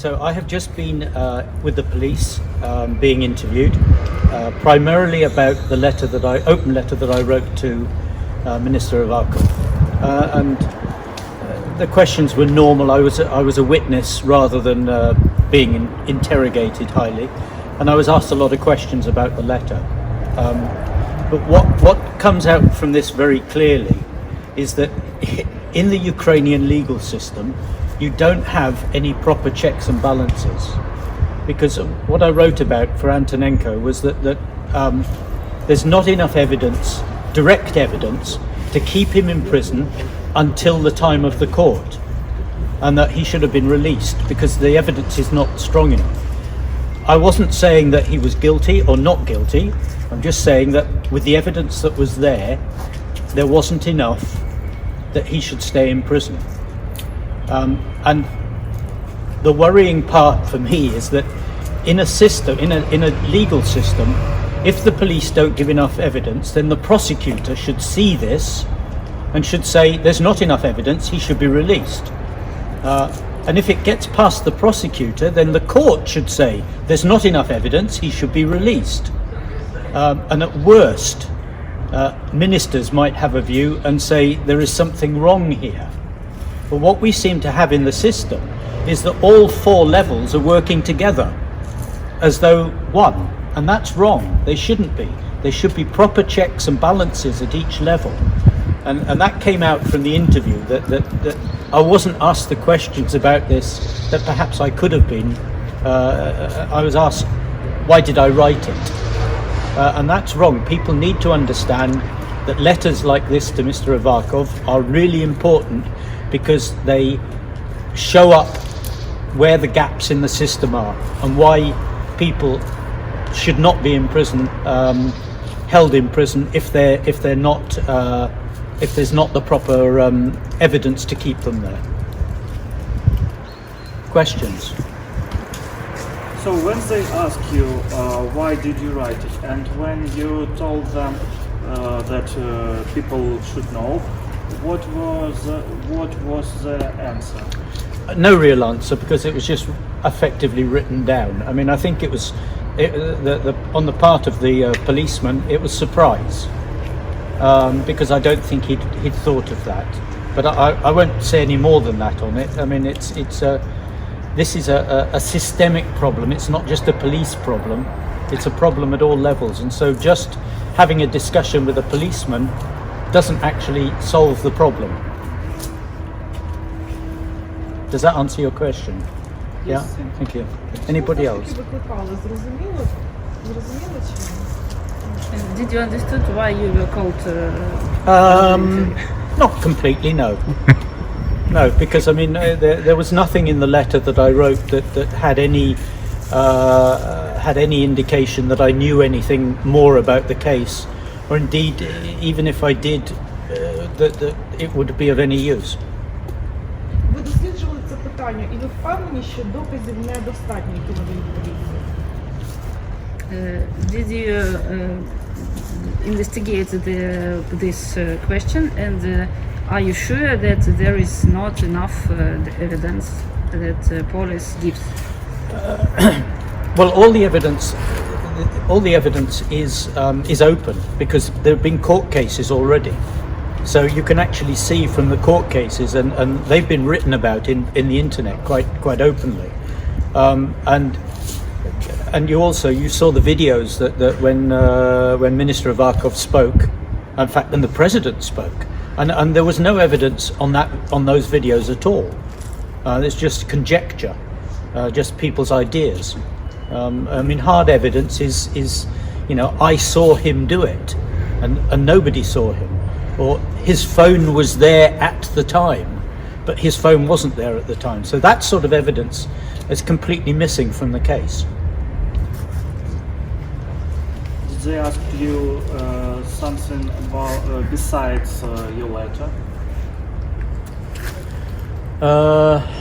So I have just been uh, with the police, um, being interviewed, uh, primarily about the letter that I, open letter that I wrote to uh, Minister Avakov, uh, and uh, the questions were normal. I was a, I was a witness rather than uh, being in, interrogated highly, and I was asked a lot of questions about the letter. Um, but what what comes out from this very clearly is that in the Ukrainian legal system, you don't have any proper checks and balances. Because what I wrote about for Antonenko was that, that um, there's not enough evidence, direct evidence, to keep him in prison until the time of the court. And that he should have been released because the evidence is not strong enough. I wasn't saying that he was guilty or not guilty. I'm just saying that with the evidence that was there, there wasn't enough that he should stay in prison. Um, and the worrying part for me is that in a system, in a, in a legal system, if the police don't give enough evidence, then the prosecutor should see this and should say there's not enough evidence, he should be released. Uh, and if it gets past the prosecutor, then the court should say there's not enough evidence, he should be released. Um, and at worst, uh, ministers might have a view and say there is something wrong here. But what we seem to have in the system is that all four levels are working together as though one, and that's wrong. They shouldn't be. There should be proper checks and balances at each level. And, and that came out from the interview that, that, that I wasn't asked the questions about this that perhaps I could have been. Uh, I was asked, why did I write it? Uh, and that's wrong. People need to understand that letters like this to Mr. Avakov are really important because they show up where the gaps in the system are and why people should not be in prison, um, held in prison if they're if they're not uh, if there's not the proper um, evidence to keep them there. Questions? So when they ask you uh, why did you write it, and when you told them uh, that uh, people should know, what was what was the answer? no real answer because it was just effectively written down. I mean, I think it was it, the, the, on the part of the uh, policeman. It was surprise um, because I don't think he'd, he'd thought of that. But I, I won't say any more than that on it. I mean, it's it's a this is a, a, a systemic problem. It's not just a police problem. It's a problem at all levels. And so, just having a discussion with a policeman doesn't actually solve the problem. Does that answer your question? Yeah? Thank you. Anybody else? Did you understand why you were called? Uh, Um, not completely, no. no, because I mean, uh, there, there was nothing in the letter that I wrote that, that had any uh, had any indication that I knew anything more about the case or indeed, even if I did, uh, that, that it would be of any use. Ви досліджували це питання і ви впевнені, що доказів недостатньо, які надають поліції? uh, did you uh, investigate the, this uh, question, and uh, are you sure that there is not enough uh, the evidence that uh, police gives? Well, all the evidence, all the evidence is um, is open because there have been court cases already. So you can actually see from the court cases, and, and they've been written about in, in the internet quite quite openly. Um, and and you also you saw the videos that, that when uh, when Minister Avakov spoke, in fact, when the president spoke, and, and there was no evidence on that on those videos at all. Uh, it's just conjecture, uh, just people's ideas. Um, I mean, hard evidence is is you know I saw him do it, and and nobody saw him, or his phone was there at the time, but his phone wasn't there at the time. So that sort of evidence is completely missing from the case. Did they ask you uh, something about uh, besides uh, your letter? Uh,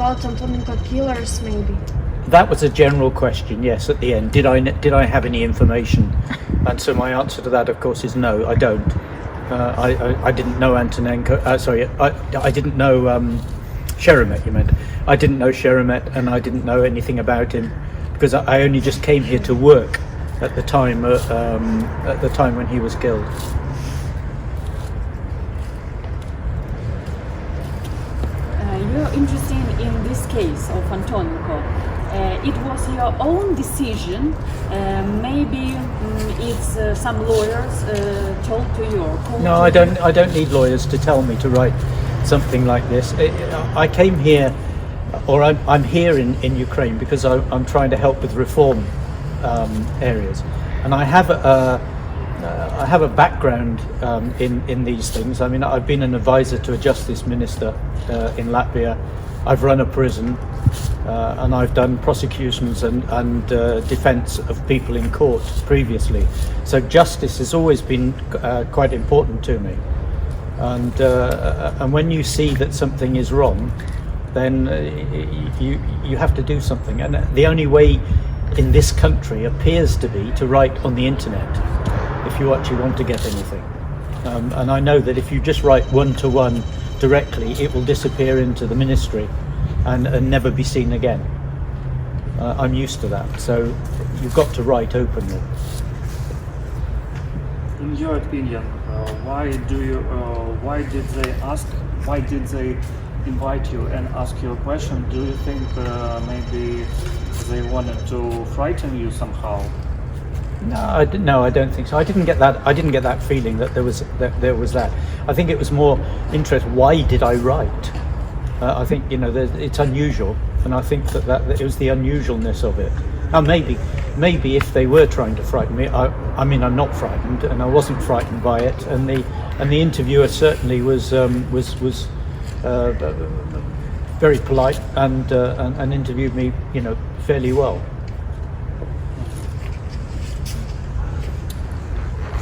About Antonenko killers, maybe. That was a general question, yes, at the end. Did I did I have any information? And so my answer to that, of course, is no, I don't. Uh, I, I, I didn't know Antonenko. Uh, sorry, I, I didn't know um, Sheremet, you meant. I didn't know Sheremet, and I didn't know anything about him because I I only just came here to work at the time uh, um, at the time when he was killed. Uh, you're interested in this case of Antonenko. Uh, it was your own decision. Uh, maybe mm, it's uh, some lawyers uh, told to you. No, I don't. I don't need lawyers to tell me to write something like this. I I came here, or I'm, I'm here in, in Ukraine because I, I'm trying to help with reform um, areas, and I have a. I have a background um, in in these things. I mean, I've been an advisor to a justice minister uh, in Latvia. I've run a prison, uh, and I've done prosecutions and and uh, defence of people in court previously. So justice has always been uh, quite important to me. And uh, and when you see that something is wrong, then uh, you you have to do something. And the only way in this country appears to be to write on the internet if you actually want to get anything. Um, and I know that if you just write one to one directly, it will disappear into the ministry and, and never be seen again. Uh, I'm used to that. So you've got to write openly. In your opinion, uh, why do you? Uh, why did they ask? Why did they invite you and ask you a question? Do you think uh, maybe they wanted to frighten you somehow? No, I no, I don't think so. I didn't get that. I didn't get that feeling that there was that there was that. I think it was more interest. Why did I write? Uh, I think you know it's unusual, and I think that, that that it was the unusualness of it. Now maybe, maybe if they were trying to frighten me, I, I mean I'm not frightened, and I wasn't frightened by it. And the and the interviewer certainly was um, was was uh, very polite and, uh, and and interviewed me, you know, fairly well.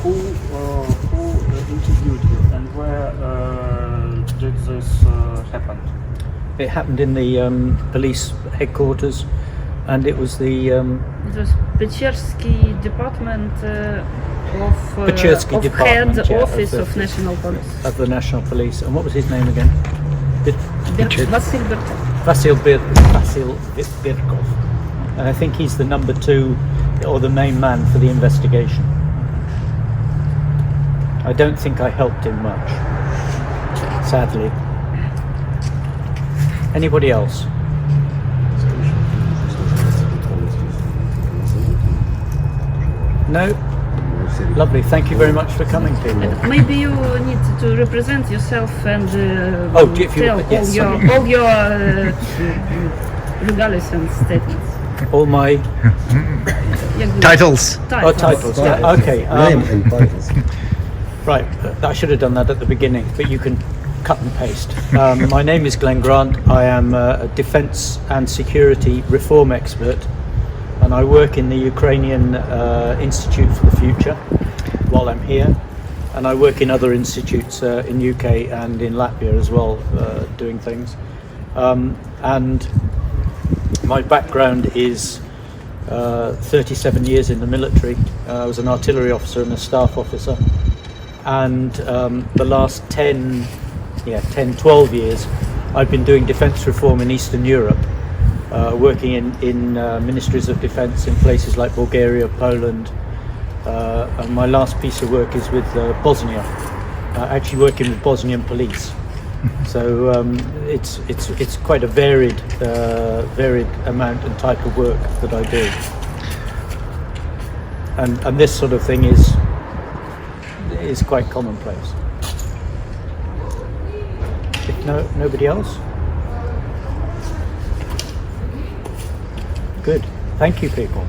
Who uh, who uh, interviewed you and where uh, did this uh, happen? It happened in the um, police headquarters, and it was the um, It was Pechersky Department uh, of, uh, Pechersky of Department, Head yeah, of Office the- of National Police. of the National Police. And what was his name again? Bir- Ber- Vasil Berkov. Vasil Bir- Vasil Bir- Birkov. And I think he's the number two or the main man for the investigation. I don't think I helped him much, sadly. Anybody else? No? Lovely. Thank you very much for coming, people. Maybe you need to represent yourself and uh, Oh, you- tell yes, all your sorry. all your uh, regales and statements. All my Yeah, good. Titles. oh, titles. Yeah, okay. Name Um, and titles. right. I should have done that at the beginning, but you can cut and paste. Um, my name is Glenn Grant. I am a defence and security reform expert, and I work in the Ukrainian uh, Institute for the Future while I'm here. And I work in other institutes uh, in UK and in Latvia as well, uh, doing things. Um, and my background is uh, 37 years in the military. Uh, I was an artillery officer and a staff officer. And um, the last 10, yeah, 10, 12 years, I've been doing defence reform in Eastern Europe, uh, working in, in uh, ministries of defence in places like Bulgaria, Poland. Uh, and my last piece of work is with uh, Bosnia, uh, actually working with Bosnian police. So um, it's it's it's quite a varied uh, varied amount and type of work that I do, and and this sort of thing is is quite commonplace. No nobody else, good. Thank you, people.